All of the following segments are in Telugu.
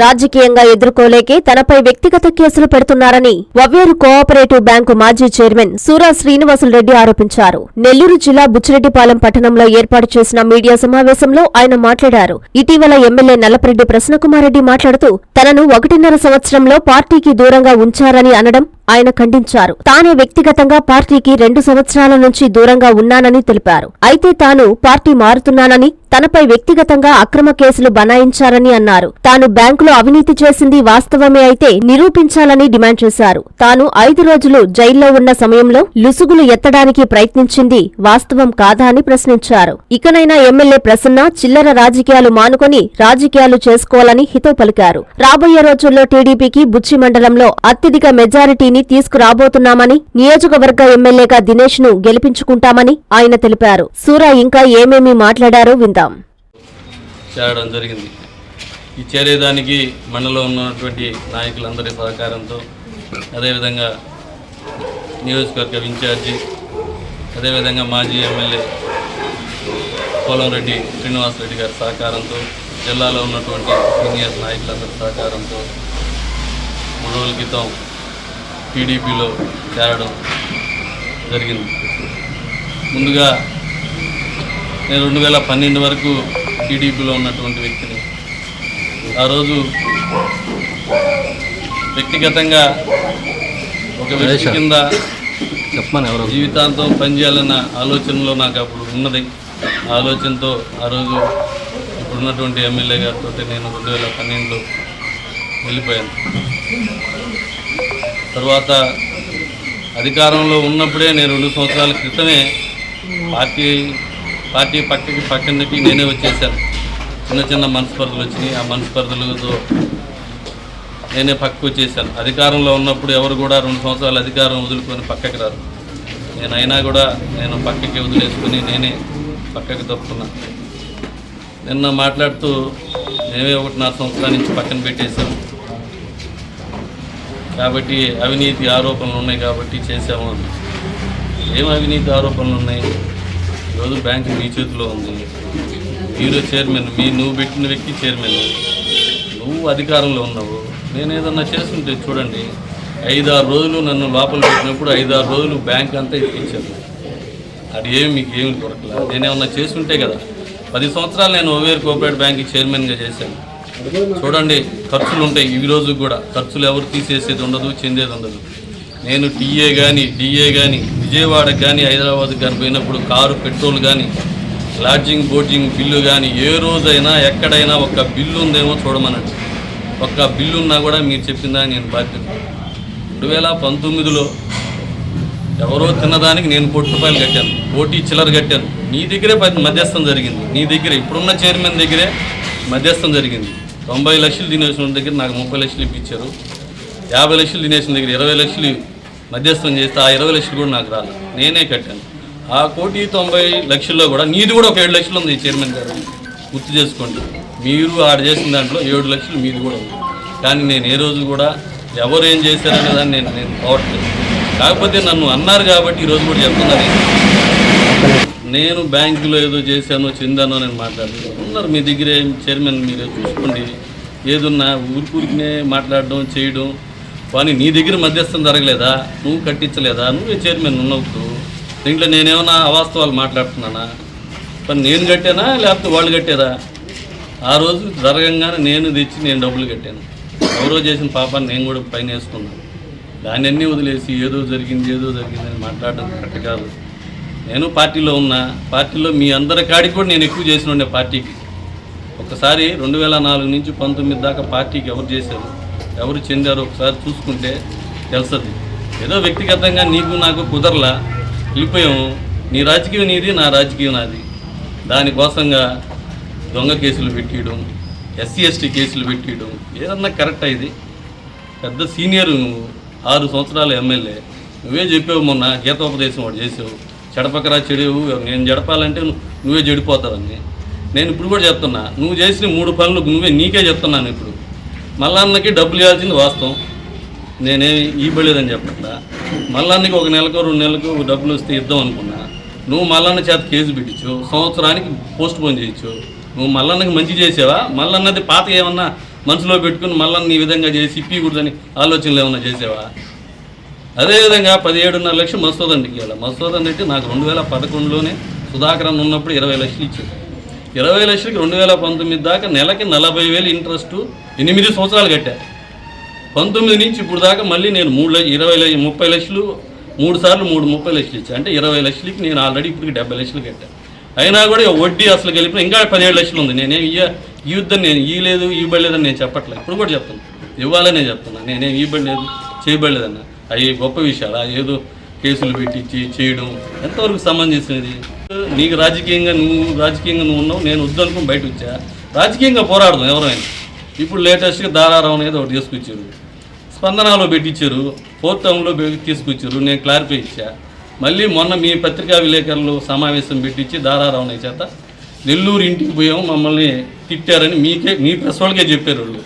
రాజకీయంగా ఎదుర్కోలేకే తనపై వ్యక్తిగత కేసులు పెడుతున్నారని వవ్వేరు కోఆపరేటివ్ బ్యాంకు మాజీ చైర్మన్ సూరా శ్రీనివాసులు రెడ్డి ఆరోపించారు. నెల్లూరు జిల్లా బుచ్చిరెడ్డిపాలెం పట్టణంలో ఏర్పాటు చేసిన మీడియా సమావేశంలో ఆయన మాట్లాడారు. ఇటీవల ఎమ్మెల్యే నల్లపరెడ్డి ప్రసన్నకుమారెడ్డి మాట్లాడుతూ తనను ఒకటిన్నర సంవత్సరంలో పార్టీకి దూరంగా ఉంచారని అనడం ఆయన ఖండించారు. తానే వ్యక్తిగతంగా పార్టీకి రెండు సంవత్సరాల నుంచి దూరంగా ఉన్నానని తెలిపారు. అయితే తాను పార్టీ మారుతున్నానని తనపై వ్యక్తిగతంగా అక్రమ కేసులు బనాయించారని అన్నారు. తాను బ్యాంకులో అవినీతి చేసింది వాస్తవమే అయితే నిరూపించాలని డిమాండ్ చేశారు. తాను ఐదు రోజులు జైల్లో ఉన్న సమయంలో లుసుగులు ఎత్తడానికి ప్రయత్నించింది వాస్తవం కాదా అని ప్రశ్నించారు. ఇకనైనా ఎమ్మెల్యే ప్రసన్న చిల్లర రాజకీయాలు మానుకొని రాజకీయాలు చేసుకోవాలని హితో పలికారు. రాబోయే రోజుల్లో టీడీపీకి బుచ్చి మండలంలో అత్యధిక మెజారిటీ పార్టీని తీసుకురాబోతున్నామని నియోజకవర్గ ఎమ్మెల్యేగా దినేష్ను గెలిపించుకుంటామని ఆయన తెలిపారు. సూరా ఇంకా ఏమేమి మాట్లాడారో విందాం. చేరడం జరిగింది. ఈ చేరేదానికి మనలో ఉన్నటువంటి నాయకులందరి సహకారంతో అదేవిధంగా నియోజకవర్గ ఇన్ఛార్జి అదేవిధంగా మాజీ ఎమ్మెల్యే పోలంరెడ్డి శ్రీనివాసరెడ్డి గారి సహకారంతో జిల్లాలో ఉన్నటువంటి సీనియర్ నాయకులందరి సహకారంతో మూడు రోజుల క్రితం టీడీపీలో చేరడం జరిగింది. ముందుగా నేను రెండు వేల పన్నెండు వరకు టీడీపీలో ఉన్నటువంటి వ్యక్తిని. ఆ రోజు వ్యక్తిగతంగా ఒక వ్యక్తి కింద చెప్పమని ఎవరు? జీవితాంతం పనిచేయాలన్న ఆలోచనలో నాకు అప్పుడు ఉన్నది. ఆలోచనతో ఆ రోజు ఇప్పుడున్నటువంటి ఎమ్మెల్యే గారితో నేను రెండు వేల పన్నెండులో వెళ్ళిపోయాను. తర్వాత అధికారంలో ఉన్నప్పుడే నేను రెండు సంవత్సరాల క్రితమే పార్టీ పార్టీ పక్కకి పక్కనకి నేనే వచ్చేసాను చిన్న చిన్న మనస్పర్ధలు వచ్చినాయి. ఆ మనస్పర్ధలతో నేనే పక్కకు వచ్చేసాను అధికారంలో ఉన్నప్పుడు ఎవరు కూడా రెండు సంవత్సరాలు అధికారం వదులుకొని పక్కకి రారు. నేను అయినా కూడా నేను పక్కకి వదిలేసుకొని నేనే పక్కకి తప్పుకున్నా. నిన్న మాట్లాడుతూ మేమే ఒకటిన్నర సంవత్సరాల నుంచి పక్కన పెట్టేశాం. కాబట్టి అవినీతి ఆరోపణలు ఉన్నాయి కాబట్టి చేసాము అని. ఏం అవినీతి ఆరోపణలు ఉన్నాయి? ఈరోజు బ్యాంక్ మీ చేతిలో ఉంది. మీరు చైర్మన్ మీ నువ్వు పెట్టిన వ్యక్తి చైర్మన్. నువ్వు అధికారంలో ఉన్నావు. నేను ఏదన్నా చేస్తుంటే చూడండి ఐదారు రోజులు నన్ను లోపల పెట్టినప్పుడు ఐదారు రోజులు బ్యాంక్ అంతా ఇప్పించాను అది ఏమి మీకు ఏమి దొరకలేదు. నేనేమన్నా చేస్తుంటే కదా పది సంవత్సరాలు నేను ఓవేర్ కోఆపరేటివ్ బ్యాంక్ చైర్మన్గా చేశాను. చూడండి ఖర్చులు ఉంటాయి. ఈ రోజు కూడా ఖర్చులు ఎవరు తీసేసేది ఉండదు చెందేది ఉండదు. నేను టీఏ కానీ డిఏ కానీ విజయవాడకి కానీ హైదరాబాద్కి కానీ పోయినప్పుడు కారు పెట్రోల్ కానీ లాడ్జింగ్ బోటింగ్ బిల్లు కానీ ఏ రోజైనా ఎక్కడైనా ఒక బిల్లు ఉందేమో చూడమనండి. ఒక్క బిల్లు ఉన్నా కూడా మీరు చెప్పిందా నేను బాధ్యత రెండు వేల పంతొమ్మిదిలో ఎవరో తిన్నదానికి నేను కోటి రూపాయలు కట్టాను. కోటి చిల్లర కట్టాను. నీ దగ్గరే పది మధ్యస్థం జరిగింది. నీ దగ్గరే. ఇప్పుడున్న చైర్మన్ దగ్గరే మధ్యస్థం జరిగింది. తొంభై లక్షలు తినేసిన దగ్గర నాకు ముప్పై లక్షలు ఇప్పించారు. యాభై లక్షలు తినేసిన దగ్గర ఇరవై లక్షలు మధ్యస్థం చేస్తే ఆ ఇరవై లక్షలు కూడా నాకు రాదు నేనే కట్టాను. ఆ కోటి తొంభై లక్షల్లో కూడా నీది కూడా ఒక ఏడు లక్షలు ఉంది చైర్మన్ గారు. గుర్తు చేసుకోండి. మీరు ఆడ చేసిన దాంట్లో ఏడు లక్షలు మీది కూడా ఉంది. కానీ నేను ఏ రోజు కూడా ఎవరు ఏం చేశారనే దాన్ని నేను నేను కావట్లేదు కాకపోతే నన్ను అన్నారు కాబట్టి ఈరోజు కూడా చెప్తున్నారు నేను బ్యాంకులో ఏదో చేశానో చెందానో నేను మాట్లాడుతున్నాను ఉన్నారు మీ దగ్గరే చైర్మన్ మీరు చూసుకోండి. ఏదున్నా ఊరికూరికినే మాట్లాడడం చేయడం. కానీ నీ దగ్గర మధ్యస్థం జరగలేదా? నువ్వు కట్టించలేదా? నువ్వే చైర్మన్ ఉన్నావు దీంట్లో నేనేమన్నా అవాస్తవాలు మాట్లాడుతున్నానా? కానీ నేను కట్టానా? లేకపోతే వాళ్ళు కట్టేదా ఆ రోజు జరగంగానే నేను తెచ్చి నేను డబ్బులు కట్టాను. ఎవరో చేసిన పాపాన్ని నేను కూడా పైన వేసుకున్నాను. దాన్ని అన్నీ వదిలేసి ఏదో జరిగింది ఏదో జరిగిందని మాట్లాడడం కరెక్ట్ కాదు. నేను పార్టీలో ఉన్నా పార్టీలో మీ అందరి కాడికి కూడా నేను ఎక్కువ చేసిన ఉండే పార్టీకి. ఒకసారి రెండు వేల నాలుగు నుంచి పంతొమ్మిది దాకా పార్టీకి ఎవరు చేశారు ఎవరు చెందారు ఒకసారి చూసుకుంటే తెలుస్తుంది. ఏదో వ్యక్తిగతంగా నీకు నాకు కుదరలా వెళ్ళిపోయాము నీ రాజకీయం నీది నా రాజకీయం నాది. దానికోసంగా దొంగ కేసులు పెట్టియడం ఎస్సీ ఎస్టీ కేసులు పెట్టియడం ఏదన్నా కరెక్ట్ అయింది పెద్ద సీనియర్ నువ్వు ఆరు సంవత్సరాల ఎమ్మెల్యే. నువ్వే చెప్పావు మొన్న గీతోపదేశం వాడు చేసావు చెడపకరా చెడు నేను జడపాలంటే నువ్వు నువ్వే చెడిపోతావని నేను ఇప్పుడు కూడా చెప్తున్నా నువ్వు చేసిన మూడు పనులు నువ్వే నీకే చెప్తున్నాను ఇప్పుడు. మల్లన్నకి డబ్బులు ఇవ్వాల్సింది వాస్తవం. నేనేమి ఇవ్వలేదని చెప్పట్లా. మల్లన్నకి ఒక నెలకు రెండు నెలలకు డబ్బులు వస్తే ఇద్దాం అనుకున్నా. నువ్వు మల్లన్న చేత కేసు పెట్టించు సంవత్సరానికి పోస్ట్ పోన్ చేయొచ్చు నువ్వు మల్లన్నకి మంచి చేసావా? మల్లన్నది పాత ఏమన్నా మనసులో పెట్టుకుని మల్లన్న నీ విధంగా చేసి ఇప్పకూడదని ఆలోచనలు ఏమన్నా చేసావా? అదేవిధంగా పదిహేడున్నర లక్షలు మసూదన్ ఇవ్వాలి మసూదన్ అంటే నాకు రెండు వేల పదకొండులోనే సుధాకరన్ ఉన్నప్పుడు ఇరవై లక్షలు ఇచ్చాడు ఇరవై లక్షలకి రెండు వేల పంతొమ్మిది దాకా నెలకి నలభై వేలు ఇంట్రెస్ట్ ఎనిమిది సంవత్సరాలు కట్టా. పంతొమ్మిది నుంచి ఇప్పుడు దాకా మళ్ళీ నేను మూడు లక్ష ఇరవై ముప్పై లక్షలు మూడు సార్లు మూడు ముప్పై లక్షలు ఇచ్చా. అంటే ఇరవై లక్షలకి నేను ఆల్రెడీ ఇప్పటికి డెబ్బై లక్షలు కట్టాను అయినా కూడా వడ్డీ అసలు కలిపిన ఇంకా పదిహేడు లక్షలు ఉంది. నేనేం ఇయ్య ఇవ్వద్దని నేను ఇవ్వలేదు ఇవ్వలేదని నేను చెప్పట్లేదు ఇప్పుడు కూడా చెప్తాను ఇవ్వాలనే చెప్తున్నా. నేనేం ఇవ్వలేదు చేయబడలేదన్నా అవి గొప్ప విషయాలు. ఏదో కేసులు పెట్టించి చేయడం ఎంతవరకు సంబంధించినది నీకు రాజకీయంగా నువ్వు రాజకీయంగా నువ్వు ఉన్నావు నేను వద్దనుకుని బయట వచ్చా? రాజకీయంగా పోరాడదాం ఎవరైనా. ఇప్పుడు లేటెస్ట్గా దారారావు అనేది ఒకటి తీసుకొచ్చారు. స్పందనలో పెట్టించారు. ఫోర్త్ టౌన్లో తీసుకొచ్చారు. నేను క్లారిఫై ఇచ్చా. మళ్ళీ మొన్న మీ పత్రికా విలేకరులు సమావేశం పెట్టించి దారారావు చేత నెల్లూరు ఇంటికి పోయాము. మమ్మల్ని తిట్టారని మీకే మీ ప్రెస్ వాళ్ళకే చెప్పారు వాళ్ళు.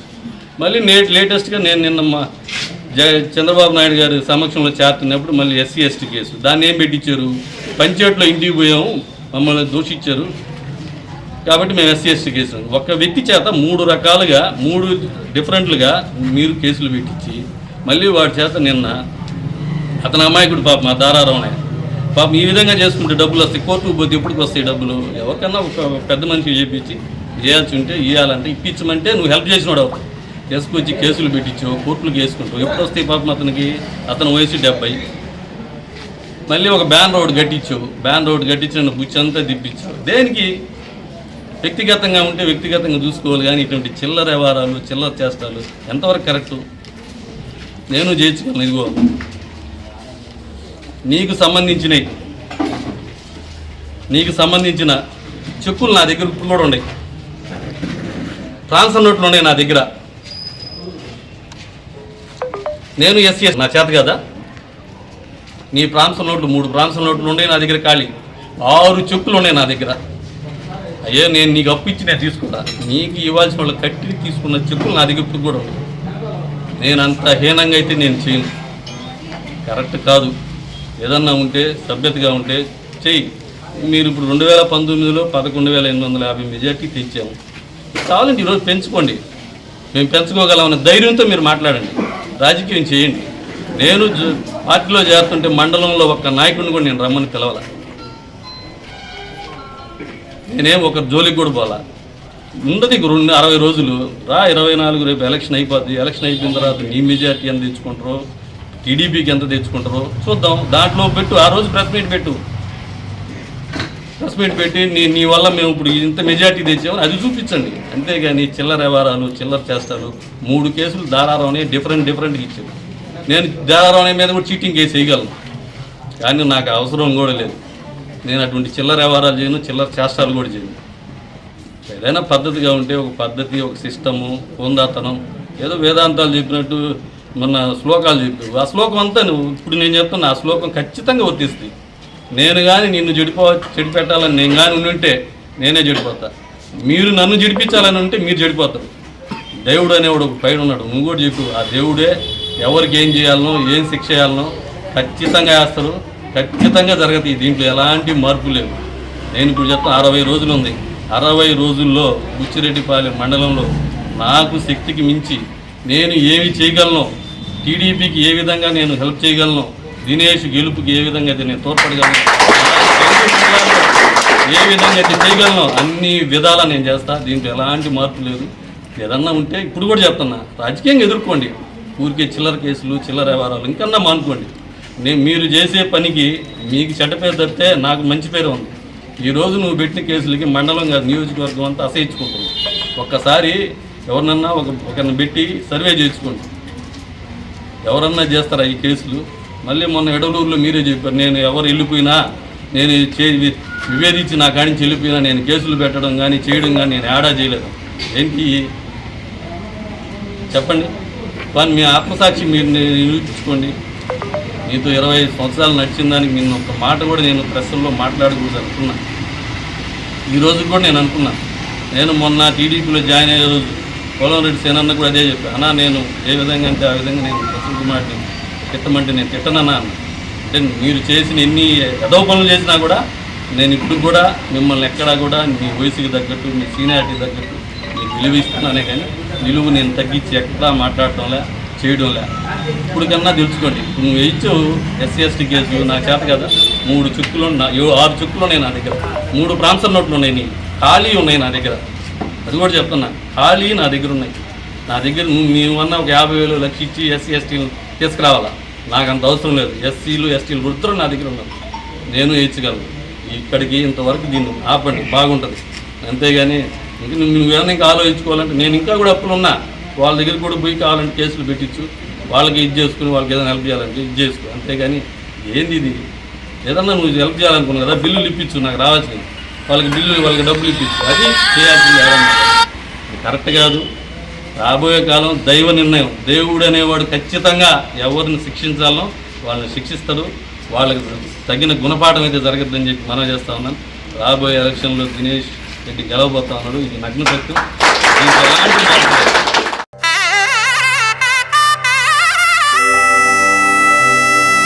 మళ్ళీ నేట్ లేటెస్ట్గా నేను నిన్న మా చంద్రబాబు నాయుడు గారి సమక్షంలో చేస్తున్నప్పుడు మళ్ళీ ఎస్సీ ఎస్టీ కేసు. దాన్ని ఏం పెట్టించారు? పంచాయట్లో ఇంటికి పోయాము మమ్మల్ని దూషించారు. కాబట్టి మేము ఎస్సీ ఎస్టీ కేసు. ఒక వ్యక్తి చేత మూడు రకాలుగా మూడు డిఫరెంట్లుగా మీరు కేసులు పెట్టించి మళ్ళీ వాడి చేత నిన్న అతని అమాయకుడు పాప మా దారారావునే. పాపం ఈ విధంగా చేసుకుంటే డబ్బులు వస్తాయి. కోర్టుకు పోతే ఎప్పటికి వస్తాయి డబ్బులు? ఎవరికన్నా ఒక పెద్ద మనిషి చేపించి చేయాల్సి ఉంటే ఇవ్వాలంటే ఇప్పించమంటే నువ్వు హెల్ప్ చేసినాడు అవుతావు. తీసుకొచ్చి కేసులు పెట్టించావు కోర్టులు వేసుకుంటావు ఎప్పుడు వస్తాయి పాపం అతనికి? అతని వయసు డెబ్బై. మళ్ళీ ఒక బ్యాన్ రోడ్ కట్టించావు. బ్యాన్ రోడ్ కట్టించిన బుచ్చి అంతా తిప్పించావు దేనికి? వ్యక్తిగతంగా ఉంటే వ్యక్తిగతంగా చూసుకోవాలి కానీ ఇటువంటి చిల్లర వ్యవహారాలు చిల్లర చేస్తాలు ఎంతవరకు కరెక్టు? నేను చేయించుకోను ఇదిగో. నీకు సంబంధించినవి నీకు సంబంధించిన చెక్కులు నా దగ్గర ఇప్పుడు కూడా ఉన్నాయి. ట్రాన్స్ఫర్ నోట్లు ఉన్నాయి నా దగ్గర. నేను ఎస్సీ నా చేత కదా? నీ ప్రాంతం నోట్లు మూడు ప్రాంతం నోట్లు ఉన్నాయి నా దగ్గర ఖాళీ. ఆరు చెక్కులు ఉన్నాయి నా దగ్గర. అయ్యో నేను నీకు అప్పు ఇచ్చి నేను తీసుకుంటా. నీకు ఇవ్వాల్సిన వాళ్ళు కట్టి తీసుకున్న చెక్కులు నా దగ్గర ఇప్పుడు కూడా నేను అంత హీనంగా అయితే నేను చేయను. కరెక్ట్ కాదు. ఏదన్నా ఉంటే సభ్యతగా ఉంటే చెయ్యి. మీరు ఇప్పుడు రెండు వేల పంతొమ్మిదిలో పదకొండు వేల ఎనిమిది వందల యాభై మెజార్టీ తెచ్చాము. కావాలంటే ఈరోజు పెంచుకోండి. మేము పెంచుకోగలమన్న ధైర్యంతో మీరు మాట్లాడండి. రాజకీయం చేయండి. నేను పార్టీలో చేరుతుంటే మండలంలో ఒక నాయకుడిని కూడా నేను రమ్మని పిలవాల. నేనేం ఒక జోలికి కూడా పోలా. ఉండదు రెండు అరవై రోజులు రా ఇరవై నాలుగు రేపు ఎలక్షన్ అయిపోద్ది ఎలక్షన్ అయిపోయిన తర్వాత నీ మెజార్టీ ఎంత తెచ్చుకుంటారో టీడీపీకి ఎంత తెచ్చుకుంటారో చూద్దాం. దాంట్లో పెట్టు ఆ రోజు ప్రెస్ మీట్ పెట్టు. ప్రెస్ పెట్టి నీ నీ వల్ల మేము ఇప్పుడు ఇంత మెజార్టీ తెచ్చామని అది చూపించండి. అంతేగాని చిల్లర వ్యవహారాలు చిల్లర చేస్తారు మూడు కేసులు దారారావునే డిఫరెంట్ డిఫరెంట్గా ఇచ్చారు. నేను దారారావునే మీద కూడా చీటింగ్ కేసు వేయగలను. కానీ నాకు అవసరం కూడా లేదు. నేను అటువంటి చిల్లర వ్యవహారాలు చేయను చిల్లర చేష్టాలు కూడా చేయను. ఏదైనా పద్ధతిగా ఉంటే ఒక పద్ధతి ఒక సిస్టము హోందాతనం ఏదో వేదాంతాలు చెప్పినట్టు మొన్న శ్లోకాలు చెప్పి ఆ శ్లోకం అంతా నువ్వు ఇప్పుడు నేను చెప్తున్నా ఆ శ్లోకం ఖచ్చితంగా వర్తిస్తుంది. నేను కానీ నిన్ను చెడిపో చెడిపెట్టాలని నేను కానీ ఉంటే నేనే చెడిపోతా మీరు నన్ను చెడిపించాలని ఉంటే మీరు చెడిపోతారు దేవుడు అనేవాడు ఒక పైన ఉన్నాడు. నువ్వు కూడా చెప్పు ఆ దేవుడే ఎవరికి ఏం చేయాలనో ఏం శిక్ష చేయాలనో ఖచ్చితంగా వేస్తారు. ఖచ్చితంగా జరగదు. దీంట్లో ఎలాంటి మార్పు లేవు. నేను ఇప్పుడు చెప్తాను అరవై రోజులు ఉంది. అరవై రోజుల్లో బుచ్చిరెడ్డిపాలెం మండలంలో నాకు శక్తికి మించి నేను ఏమి చేయగలను? టీడీపీకి ఏ విధంగా నేను హెల్ప్ చేయగలను? దినేష్ గెలుపుకి ఏ విధంగా అయితే నేను తోడ్పడగలను ఏ విధంగా అయితే చేయగలను అన్ని విధాలా నేను చేస్తా. దీంట్లో ఎలాంటి మార్పు లేదు. ఏదన్నా ఉంటే ఇప్పుడు కూడా చెప్తున్నా రాజకీయంగా ఎదుర్కోండి. ఊరికే చిల్లర కేసులు చిల్లర వ్యవహారాలు ఇంకన్నా మానుకోండి. నేను మీరు చేసే పనికి మీకు చెడ్డ పేరు తప్పితే నాకు మంచి పేరు ఉంది. ఈ రోజు నువ్వు పెట్టిన కేసులకి మండలం కాదు నియోజకవర్గం అంతా అసహించుకుంటుంది. ఒక్కసారి ఎవరినన్నా ఒక ఒకరిని పెట్టి సర్వే చేసుకోండి ఎవరన్నా చేస్తారా ఈ కేసులు? మళ్ళీ మొన్న ఎడలూరులో మీరే చెప్పారు నేను ఎవరు వెళ్ళిపోయినా నేను చే వివేదించి నా కాడించి వెళ్ళిపోయినా నేను కేసులు పెట్టడం కానీ చేయడం కానీ నేను ఏడా చేయలేదు. ఏంటి? చెప్పండి. కానీ మీ ఆత్మసాక్షి మీరు నిరూపించుకోండి. నీతో ఇరవై ఐదు సంవత్సరాలు నడిచిన దానికి నేను ఒక మాట కూడా నేను ప్రశ్నల్లో మాట్లాడకూడదు అనుకున్నా ఈ రోజు కూడా నేను అనుకున్నా. నేను మొన్న టీడీపీలో జాయిన్ అయ్యే రోజు పోలంరెడ్డి సేనన్న కూడా అదే చెప్పాను అన్నా నేను ఏ విధంగా అంటే ఆ విధంగా నేను ప్రసన్న కుమార్ని తిట్టమంటే నేను తిట్టనన్నా అంటే మీరు చేసిన ఎన్ని ఎదవ పనులు చేసినా కూడా నేను ఇప్పుడు కూడా మిమ్మల్ని ఎక్కడా కూడా మీ వయసుకి తగ్గట్టు మీ సీనియారిటీ తగ్గట్టు మీకు విలువ ఇస్తున్నానే కానీ విలువ నేను తగ్గించి ఎక్కడా మాట్లాడటంలే చేయడంలే. ఇప్పుడు కన్నా తెలుసుకోండి. ఇప్పుడు నువ్వు వేయచ్చు ఎస్సీ ఎస్టీ కేసు నా చేత కదా. మూడు చుక్కులు ఉన్న- ఏడు ఆరు చుక్కులు ఉన్నాయి నా దగ్గర. మూడు ప్రాంతం నోట్లు ఉన్నాయి నీ. ఖాళీ ఉన్నాయి నా దగ్గర. అది కూడా చెప్తున్నా. ఖాళీ నా దగ్గర ఉన్నాయి. నా దగ్గర నువ్వు మేమన్నా ఒక యాభై వేలు లక్ష ఇచ్చి ఎస్సీ ఎస్టీలు తీసుకురావాలా? నాకు అంత అవసరం లేదు. ఎస్సీలు ఎస్టీలు వృత్తులు నా దగ్గర ఉన్నారు. నేను వేయించగలను ఇక్కడికి ఇంతవరకు దీన్ని ఆపండి. బాగుంటుంది. అంతేగాని ఇంక నువ్వేమైనా ఇంకా ఆలోచించుకోవాలంటే నేను ఇంకా కూడా అప్పులున్నా వాళ్ళ దగ్గర కూడా పోయి కావాలంటే కేసులు పెట్టించు. వాళ్ళకి ఇది చేసుకుని వాళ్ళకి ఏదైనా హెల్ప్ చేయాలంటే ఇది చేసుకో. అంతేగాని ఏంది ఇది? ఏదన్నా నువ్వు హెల్ప్ చేయాలనుకున్నావు కదా బిల్లులు ఇప్పించు. నాకు రావాల్సింది వాళ్ళకి బిల్లు వాళ్ళకి డబ్బులు ఇప్పించు. అది చేయాల్సింది కరెక్ట్ కాదు. రాబోయే కాలం దైవ నిర్ణయం. దేవుడు అనేవాడు ఖచ్చితంగా ఎవరిని శిక్షించాలో వాళ్ళని శిక్షిస్తాడు. వాళ్ళకి తగిన గుణపాఠం అయితే జరగద్దని చెప్పి మనం చేస్తా ఉన్నాను. రాబోయే ఎలక్షన్లో దినేష్ రెడ్డి గెలవబోతా ఉన్నాడు. ఇది నగ్న సత్యం ఎలాంటి